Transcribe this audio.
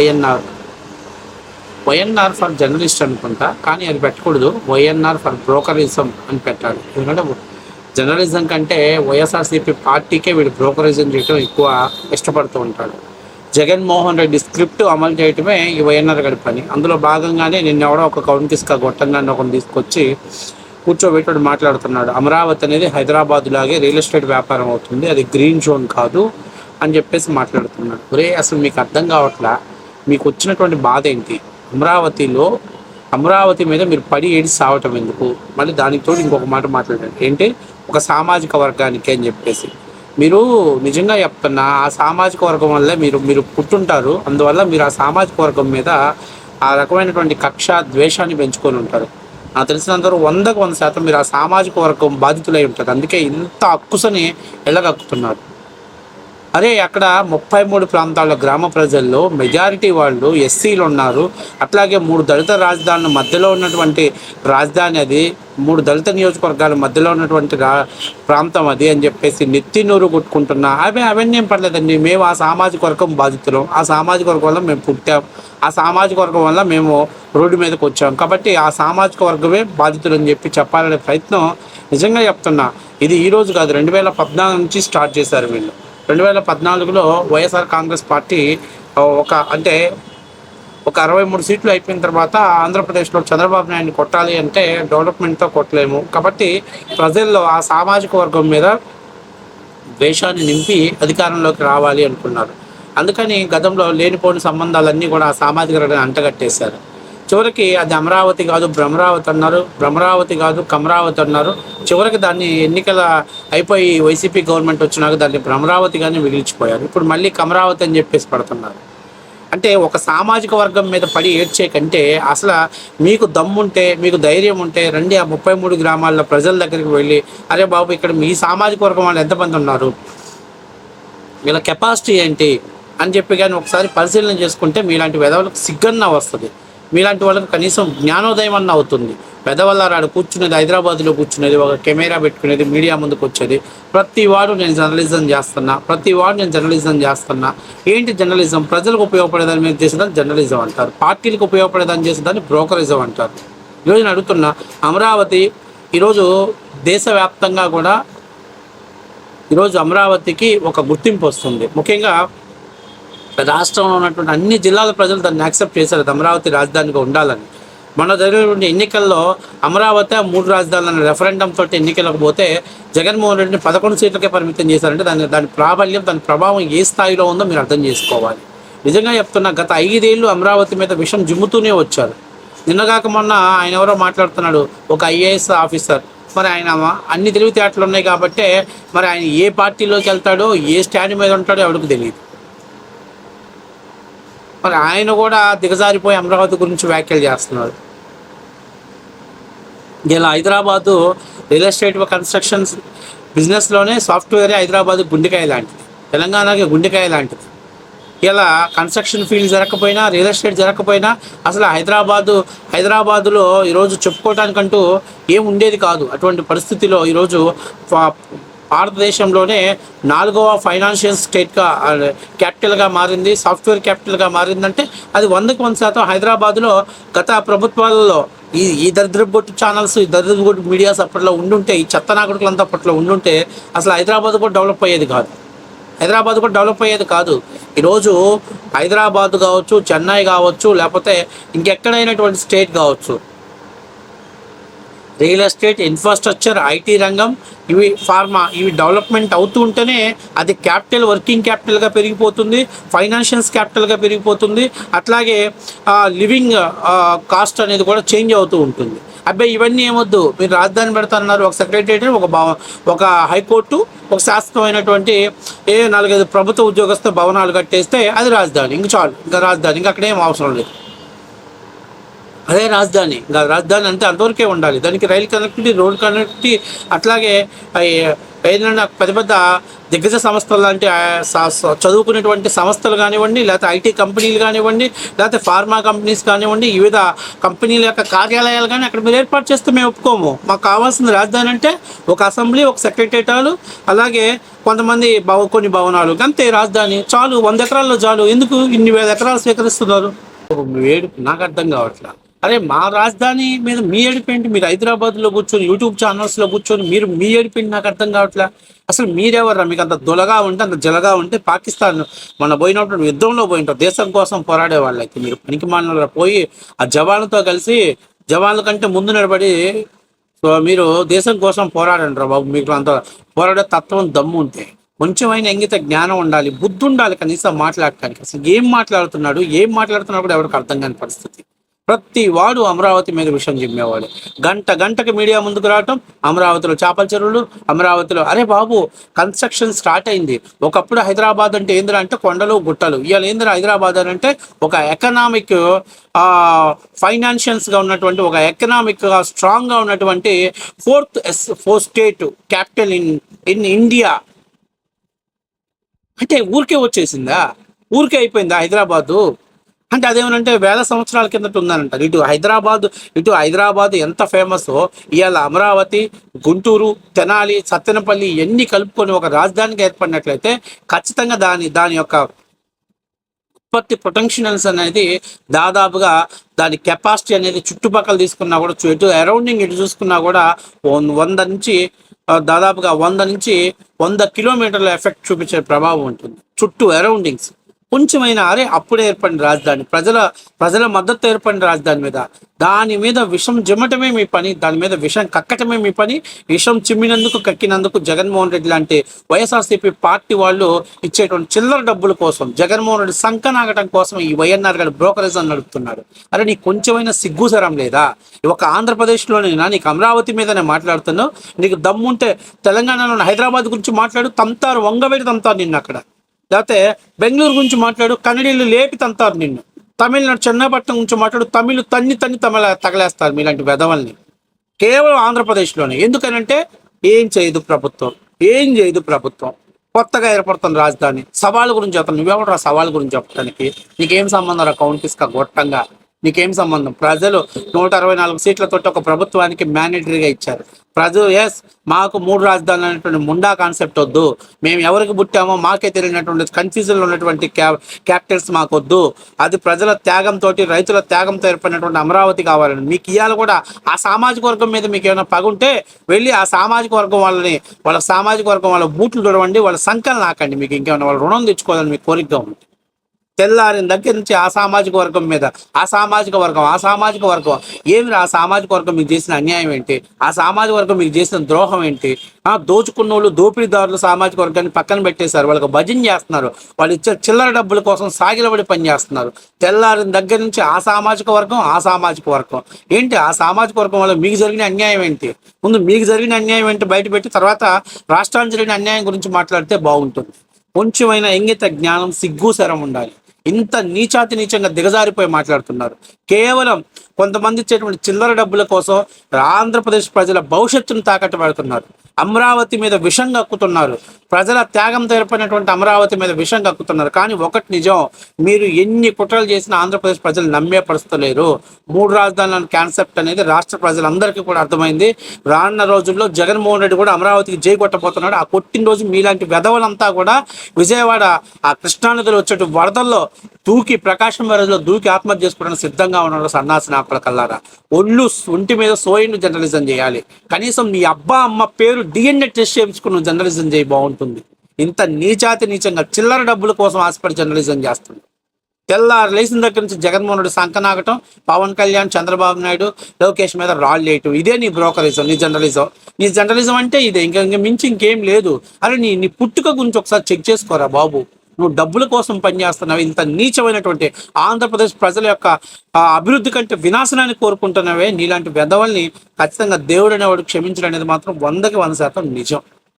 YNR YNR for journalist అనుకుంటా కానీ అది పెట్టకూడదు. వైఎన్ఆర్ ఫర్ బ్రోకరిజం అని పెట్టాలి. ఎందుకంటే జర్నలిజం కంటే వైఎస్ఆర్సీపీ పార్టీకే వీడు బ్రోకరిజం చేయడం ఎక్కువ ఇష్టపడుతూ ఉంటాడు. జగన్మోహన్ రెడ్డి స్క్రిప్ట్ అమలు చేయటమే ఈ వైఎన్ఆర్ గడి పని. అందులో భాగంగానే నిన్న ఎవడో ఒక కౌంటిస్కా గొట్టంగాన్ని ఒకరిని తీసుకొచ్చి కూర్చోబెట్టి మాట్లాడుతున్నాడు. అమరావతి అనేది హైదరాబాద్ లాగే రియల్ ఎస్టేట్ వ్యాపారం అవుతుంది. అది గ్రీన్ జోన్ కాదు అని చెప్పేసి మాట్లాడుతున్నాడు. ఒరే అసలు మీకు అర్థం కావట్లా? మీకు వచ్చినటువంటి బాధ ఏంటి? అమరావతిలో అమరావతి మీద మీరు పడి ఏడి సావటం ఎందుకు? మళ్ళీ దానితో ఇంకొక మాట మాట్లాడండి. ఏంటి? ఒక సామాజిక వర్గానికి అని చెప్పేసి. మీరు నిజంగా చెప్తున్నా ఆ సామాజిక వర్గం వల్లే మీరు మీరు పుట్టుంటారు. అందువల్ల మీరు ఆ సామాజిక వర్గం మీద ఆ రకమైనటువంటి కక్ష ద్వేషాన్ని పెంచుకొని ఉంటారు. నాకు తెలిసినందరూ వందకు వంద శాతం మీరు ఆ సామాజిక వర్గం బాధితులై ఉంటారు. అందుకే ఇంత అక్కుసని ఎల్లగక్కుతున్నారు అరే అక్కడ ముప్పై మూడు ప్రాంతాల గ్రామ ప్రజల్లో మెజారిటీ వాళ్ళు ఎస్సీలు ఉన్నారు. అట్లాగే మూడు దళిత రాజధానుల మధ్యలో ఉన్నటువంటి రాజధాని అది మూడు దళిత నియోజకవర్గాల మధ్యలో ఉన్నటువంటి రా ప్రాంతం అది అని చెప్పేసి నెత్తి నూరు కొట్టుకుంటున్నా. అవి అవన్నీ ఏం పర్లేదండి. మేము ఆ సామాజిక వర్గం బాధితులం. ఆ సామాజిక వర్గం వల్ల మేము పుట్టాం. ఆ సామాజిక వర్గం వల్ల మేము రోడ్డు మీదకి వచ్చాం. కాబట్టి ఆ సామాజిక వర్గమే బాధితులు అని చెప్పి చెప్పాలనే ప్రయత్నం నిజంగా చెప్తున్నా. ఇది ఈరోజు కాదు రెండు వేల పద్నాలుగు నుంచి స్టార్ట్ చేశారు వీళ్ళు. రెండు వేల పద్నాలుగులో వైఎస్ఆర్ కాంగ్రెస్ పార్టీ ఒక అంటే ఒక అరవై మూడు సీట్లు అయిపోయిన తర్వాత ఆంధ్రప్రదేశ్లో చంద్రబాబు నాయుడిని కొట్టాలి అంటే డెవలప్మెంట్తో కొట్టలేము. కాబట్టి ప్రజల్లో ఆ సామాజిక వర్గం మీద ద్వేషాన్ని నింపి అధికారంలోకి రావాలి అనుకున్నారు. అందుకని గతంలో లేనిపోని సంబంధాలన్నీ కూడా ఆ సామాజిక వర్గాన్ని అంటగట్టేశారు. చివరికి అది అమరావతి కాదు భ్రమరావతి అన్నారు. భ్రమరావతి కాదు కమరావతి అన్నారు. చివరికి దాన్ని ఎన్నికల అయిపోయి వైసీపీ గవర్నమెంట్ వచ్చినాక దాన్ని భ్రమరావతిగానే మిగిలిచిపోయారు. ఇప్పుడు మళ్ళీ కమరావతి అని చెప్పేసి పడుతున్నారు. అంటే ఒక సామాజిక వర్గం మీద పడి ఏడ్చే కంటే అసలు మీకు దమ్ముంటే మీకు ధైర్యం ఉంటే రండి ఆ ముప్పై మూడు గ్రామాల్లో ప్రజల దగ్గరికి వెళ్ళి అరే బాబు ఇక్కడ మీ సామాజిక వర్గం వాళ్ళు ఎంతమంది ఉన్నారు? వీళ్ళ కెపాసిటీ ఏంటి? అని చెప్పి కానీ ఒకసారి పరిశీలన చేసుకుంటే మీలాంటి వెధవలకు సిగ్గన్న వస్తుంది. మీలాంటి వాళ్ళకి కనీసం జ్ఞానోదయం అన్న అవుతుంది. పెదవల్లారాడు కూర్చునేది హైదరాబాద్లో కూర్చునేది ఒక కెమెరా పెట్టుకునేది మీడియా ముందుకు వచ్చేది. ప్రతి వాడు నేను జర్నలిజం చేస్తున్నా ప్రతి వాడు నేను జర్నలిజం చేస్తున్నా. ఏంటి జర్నలిజం? ప్రజలకు ఉపయోగపడేదాన్ని మీద చేసేదాన్ని జర్నలిజం అంటారు. పార్టీలకు ఉపయోగపడేదాన్ని చేసేదాన్ని బ్రోకరిజం అంటారు. ఈరోజు నేను అడుగుతున్నా అమరావతి ఈరోజు దేశవ్యాప్తంగా కూడా ఈరోజు అమరావతికి ఒక గుర్తింపు వస్తుంది. ముఖ్యంగా రాష్ట్రంలో ఉన్నటువంటి అన్ని జిల్లాల ప్రజలు దాన్ని యాక్సెప్ట్ చేశారు. అమరావతి రాజధానిగా ఉండాలని. మన జరిగినటువంటి ఎన్నికల్లో అమరావతి మూడు రాజధానుల రెఫరెండం తోటి ఎన్నికలకు పోతే జగన్మోహన్ రెడ్డిని పదకొండు సీట్లకే పరిమితం చేశారంటే దాని దాని ప్రాబల్యం దాని ప్రభావం ఏ స్థాయిలో ఉందో మీరు అర్థం చేసుకోవాలి. నిజంగా చెప్తున్నా గత ఐదేళ్ళు అమరావతి మీద విషం జిమ్ముతూనే వచ్చారు. నిన్నగాక మొన్న ఆయన ఎవరో మాట్లాడుతున్నాడు ఒక ఐఏఎస్ ఆఫీసర్. మరి ఆయన అన్ని తెలివితేటలు ఉన్నాయి కాబట్టే మరి ఆయన ఏ పార్టీలోకి వెళ్తాడో ఏ స్టాండ్ మీద ఉంటాడో ఎవరికి తెలియదు. మరి ఆయన కూడా దిగజారిపోయి అమరావతి గురించి వ్యాఖ్యలు చేస్తున్నారు. ఇలా హైదరాబాదు రియల్ ఎస్టేట్ కన్స్ట్రక్షన్స్ బిజినెస్లోనే సాఫ్ట్వేర్ హైదరాబాద్ గుండెకాయ లాంటిది. తెలంగాణకి గుండెకాయ లాంటిది. ఇలా కన్స్ట్రక్షన్ ఫీల్డ్ జరగకపోయినా రియల్ ఎస్టేట్ జరగకపోయినా అసలు హైదరాబాదు హైదరాబాదులో ఈరోజు చెప్పుకోవటానికంటూ ఏం ఉండేది కాదు. అటువంటి పరిస్థితిలో ఈరోజు భారతదేశంలోనే నాలుగవ ఫైనాన్షియల్ స్టేట్గా క్యాపిటల్గా మారింది. సాఫ్ట్వేర్ క్యాపిటల్గా మారిందంటే అది వందకు వంద శాతం హైదరాబాద్లో గత ప్రభుత్వాలలో ఈ ఈ దరిద్రబొట్టు ఛానల్స్ ఈ దరిద్రబొట్టు మీడియాస్ అప్పట్లో ఉండుంటే ఈ చెత్త నాగరికులంతా అప్పట్లో ఉండుంటే అసలు హైదరాబాద్ కూడా డెవలప్ అయ్యేది కాదు. హైదరాబాద్ కూడా డెవలప్ అయ్యేది కాదు. ఈరోజు హైదరాబాద్ కావచ్చు చెన్నై కావచ్చు లేకపోతే ఇంకెక్కడైనటువంటి స్టేట్ కావచ్చు రియల్ ఎస్టేట్ ఇన్ఫ్రాస్ట్రక్చర్ ఐటీ రంగం ఇవి ఫార్మా ఇవి డెవలప్మెంట్ అవుతూ ఉంటేనే అది క్యాపిటల్ వర్కింగ్ క్యాపిటల్గా పెరిగిపోతుంది ఫైనాన్షియల్స్ క్యాపిటల్గా పెరిగిపోతుంది అట్లాగే లివింగ్ కాస్ట్ అనేది కూడా చేంజ్ అవుతూ ఉంటుంది. అబ్బాయి ఇవన్నీ ఏమొద్దు. మీరు రాజధాని పెడతారన్నారు ఒక సెక్రటరీ ఒక భవ ఒక హైకోర్టు ఒక శాశ్వతమైనటువంటి ఏ నాలుగైదు ప్రభుత్వ ఉద్యోగస్తు భవనాలు కట్టేస్తే అది రాజధాని. ఇంక చాలు. ఇంకా రాజధాని. ఇంకా అక్కడేం అవసరం లేదు. అదే రాజధాని. రాజధాని అంటే అంతవరకే ఉండాలి. దానికి రైలు కనెక్టివిటీ రోడ్ కనెక్టివిటీ అట్లాగే ఏదైనా పెద్ద పెద్ద దిగ్గజ సంస్థలు లాంటి చదువుకునేటువంటి సంస్థలు కానివ్వండి లేకపోతే ఐటీ కంపెనీలు కానివ్వండి లేకపోతే ఫార్మా కంపెనీస్ కానివ్వండి వివిధ కంపెనీల యొక్క కార్యాలయాలు కానీ అక్కడ మీరు ఏర్పాటు చేస్తే మేము ఒప్పుకోము. మాకు కావాల్సిన రాజధాని అంటే ఒక అసెంబ్లీ ఒక సెక్రటేరియటాలు అలాగే కొంతమంది భవ కొన్ని భవనాలు. అంతే రాజధాని. చాలు వంద ఎకరాల్లో చాలు. ఎందుకు ఇన్ని వేల ఎకరాలు స్వీకరిస్తున్నారు? వేడు నాకు అర్థం కావట్లేదు అరే మా రాజధాని మీద మీ ఏడిపోయింటి మీరు హైదరాబాద్లో కూర్చొని యూట్యూబ్ ఛానల్స్లో కూర్చొని మీరు మీ ఏడిపోయింటి నాకు అర్థం కావట్లే? అసలు మీరెవర్రా? మీకు అంత దొలగా ఉంటే అంత జలగా ఉంటే పాకిస్తాన్ మన పోయినప్పుడు యుద్ధంలో పోయింటారు. దేశం కోసం పోరాడే వాళ్ళకి మీరు. పనికి మాలిన పోయి ఆ జవాన్లతో కలిసి జవాన్ల కంటే ముందు నిలబడి సో మీరు దేశం కోసం పోరాడండి రా బాబు. మీకు అంత పోరాడే తత్వం దమ్ము ఉంటే. కొంచెమైన ఇంగిత జ్ఞానం ఉండాలి బుద్ధి ఉండాలి కనీసం మాట్లాడటానికి. అసలు ఏం మాట్లాడుతున్నాడు? ఏం మాట్లాడుతున్నాడు కూడా ఎవరికి అర్థం కాని పరిస్థితి. ప్రతి వాడు అమరావతి మీద విషయం చెప్పేవాడు. గంట గంటకి మీడియా ముందుకు రావటం అమరావతిలో చేపల చెరువులు అమరావతిలో అరే బాబు కన్స్ట్రక్షన్ స్టార్ట్ అయింది. ఒకప్పుడు హైదరాబాద్ అంటే ఏందిరా అంటే కొండలు గుట్టలు. ఇవాళ ఏందిరా హైదరాబాద్ అని అంటే ఒక ఎకనామిక్ ఫైనాన్షియల్స్గా ఉన్నటువంటి ఒక ఎకనామిక్గా స్ట్రాంగ్గా ఉన్నటువంటి fourth S four state capital in in India అంటే ఊరికే వచ్చేసిందా? ఊరికే అయిపోయిందా హైదరాబాదు? అంటే అదేమనంటే వేల సంవత్సరాల కిందట ఉందనంటారు. ఇటు హైదరాబాద్ ఇటు హైదరాబాద్ ఎంత ఫేమస్ ఇవాళ అమరావతి గుంటూరు తెనాలి సత్తెనపల్లి ఇవన్నీ కలుపుకొని ఒక రాజధానికి ఏర్పడినట్లయితే ఖచ్చితంగా దాని దాని యొక్క ఉత్పత్తి పొటెన్షియల్స్ అనేది దాదాపుగా దాని కెపాసిటీ అనేది చుట్టుపక్కల తీసుకున్నా కూడా చు- ఎటు అరౌండింగ్ ఇటు చూసుకున్నా కూడా వంద నుంచి దాదాపుగా వంద నుంచి వంద కిలోమీటర్ల ఎఫెక్ట్ చూపించే ప్రభావం ఉంటుంది. చుట్టూ అరౌండింగ్స్ కొంచెమైనా అరే అప్పుడే ఏర్పడిన రాజధాని ప్రజల ప్రజల మద్దతు ఏర్పడిన రాజధాని మీద. దాని మీద విషం జిమ్మటమే మీ పని దాని మీద విషం కక్కటమే మీ పని. విషం చిమ్మినందుకు కక్కినందుకు జగన్మోహన్ రెడ్డి లాంటి వైఎస్ఆర్సీపీ పార్టీ వాళ్ళు ఇచ్చేటువంటి చిల్లర డబ్బుల కోసం జగన్మోహన్ రెడ్డి సంకనాగటం కోసం ఈ వైఎన్ఆర్ గారు బ్రోకరేజ్ అని నడుపుతున్నాడు అరే నీకు కొంచెమైనా సిగ్గుసరం లేదా? ఒక ఆంధ్రప్రదేశ్లోనైనా నీకు అమరావతి మీదనే మాట్లాడుతున్నావు. నీకు దమ్ముంటే తెలంగాణలో హైదరాబాద్ గురించి మాట్లాడు తంతారు వంగవేడి తంతారు నిన్ను అక్కడ లేకపోతే బెంగళూరు గురించి మాట్లాడు కన్నడీలు లేపి తంతారు నిన్ను. తమిళనాడు చెన్నపట్నం గురించి మాట్లాడు తమిళ్ తన్ని తన్ని తమిళ తగలేస్తారు మీలాంటి వెధవల్ని. కేవలం ఆంధ్రప్రదేశ్లోనే. ఎందుకనంటే ఏం చేయదు ప్రభుత్వం. ఏం చేయదు ప్రభుత్వం. కొత్తగా ఏర్పడుతున్న రాజధాని. సవాళ్ళ గురించి చెప్తాను. నువ్వెవడరా సవాళ్ళ గురించి చెప్పడానికి నీకేం సంబంధం రా కౌంటీస్గా గొట్టంగా? నీకేం సంబంధం? ప్రజలు నూట అరవై నాలుగు సీట్లతో ఒక ప్రభుత్వానికి మ్యానేటరీగా ఇచ్చారు. ప్రజలు ఎస్ మాకు మూడు రాజధానులు అనేటువంటి ముండా కాన్సెప్ట్ వద్దు. మేము ఎవరికి పుట్టామో మాకే తెలియనటువంటి కన్ఫ్యూజన్లో ఉన్నటువంటి క్యా క్యాపిటల్స్ మాకు వద్దు అది ప్రజల త్యాగంతో రైతుల త్యాగంతో ఏర్పడినటువంటి అమరావతి కావాలని. మీకు ఇవాళ కూడా ఆ సామాజిక వర్గం మీద మీకు ఏమైనా పగుంటే వెళ్ళి ఆ సామాజిక వర్గం వాళ్ళని వాళ్ళ సామాజిక వర్గం వాళ్ళ బూట్లు చూడవండి వాళ్ళ సంఖ్యలు నాకండి మీకు ఇంకేమైనా వాళ్ళ రుణం తెచ్చుకోవాలని మీకు కోరికగా ఉంది తెల్లారిన దగ్గర నుంచి ఆ సామాజిక వర్గం మీద ఆ సామాజిక వర్గం ఆ సామాజిక వర్గం. ఏమి ఆ సామాజిక వర్గం మీకు చేసిన అన్యాయం ఏంటి? ఆ సామాజిక వర్గం మీకు చేసిన ద్రోహం ఏంటి? ఆ దోచుకున్న వాళ్ళు దోపిడీదారులు సామాజిక వర్గాన్ని పక్కన పెట్టేశారు. వాళ్ళకి భజన చేస్తున్నారు. వాళ్ళు ఇచ్చే చిల్లర డబ్బుల కోసం సాగిలబడి పని చేస్తున్నారు. తెల్లారిన దగ్గర నుంచి ఆ సామాజిక వర్గం ఆ సామాజిక వర్గం. ఏంటి? ఆ సామాజిక వర్గం వల్ల మీకు జరిగిన అన్యాయం ఏంటి? ముందు మీకు జరిగిన అన్యాయం ఏంటి? బయటపెట్టి తర్వాత రాష్ట్రానికి జరిగిన అన్యాయం గురించి మాట్లాడితే బాగుంటుంది. కొంచెమైనా ఇంగిత జ్ఞానం సిగ్గు శరం ఉండాలి. ఇంత నీచాతి నీచంగా దిగజారిపోయి మాట్లాడుతున్నారు. కేవలం కొంతమంది ఇచ్చేటువంటి చిల్లర డబ్బుల కోసం ఆంధ్రప్రదేశ్ ప్రజల భవిష్యత్తును తాకట్టు పెడుతున్నారు. అమరావతి మీద విషం కక్కుతున్నారు. ప్రజల త్యాగంతో ఏర్పడినటువంటి అమరావతి మీద విషం కక్కుతున్నారు. కానీ ఒకటి నిజం మీరు ఎన్ని కుట్రలు చేసినా ఆంధ్రప్రదేశ్ ప్రజలు నమ్మే పరిస్థితి లేరు మూడు రాజధానుల కాన్సెప్ట్ అనేది రాష్ట్ర ప్రజలందరికీ కూడా అర్థమైంది. రానున్న రోజుల్లో జగన్మోహన్ రెడ్డి కూడా అమరావతికి జై కొట్టబోతున్నాడు. ఆ కొట్టిన రోజు మీలాంటి వెధవలంతా కూడా విజయవాడ ఆ కృష్ణానదిలో వచ్చేటు వరదల్లో దూకి ప్రకాశం వరదలో దూకి ఆత్మహత్య చేసుకోవడానికి సిద్ధంగా ఉన్నారు సన్నాసి నాపల కల్లారా. ఒళ్ళు ఒంటి మీద సోయిను జర్నలిజం చేయాలి. కనీసం మీ అబ్బా అమ్మ పేరు డిఎన్ఏ టెస్ట్ చేయించుకుని జర్నలిజం చేయి బాగుంటుంది ఇంత నీచాతి నీచంగా చిల్లర డబ్బుల కోసం ఆశపడి జర్నలిజం చేస్తుంది. తెల్లారు లేచిన దగ్గర నుంచి జగన్మోహన్ రెడ్డి సంకనాగటం పవన్ కళ్యాణ్ చంద్రబాబు నాయుడు లోకేష్ మీద రాళ్ళు వేయటం. ఇదే నీ బ్రోకరిజం నీ జర్నలిజం. నీ జర్నలిజం అంటే ఇదే. ఇంకా ఇంకా మించి ఇంకేం లేదు. అరే నీ నీ పుట్టుక గురించి ఒకసారి చెక్ చేసుకోరా బాబు. నువ్వు డబ్బుల కోసం పనిచేస్తున్నావు ఇంత నీచమైనటువంటి ఆంధ్రప్రదేశ్ ప్రజల యొక్క అభివృద్ధి కంటే వినాశనాన్ని కోరుకుంటున్నావే. నీలాంటి వెధవల్ని ఖచ్చితంగా దేవుడు అనేవాడు క్షమించడం అనేది మాత్రం వందకి వంద శాతం నిజం.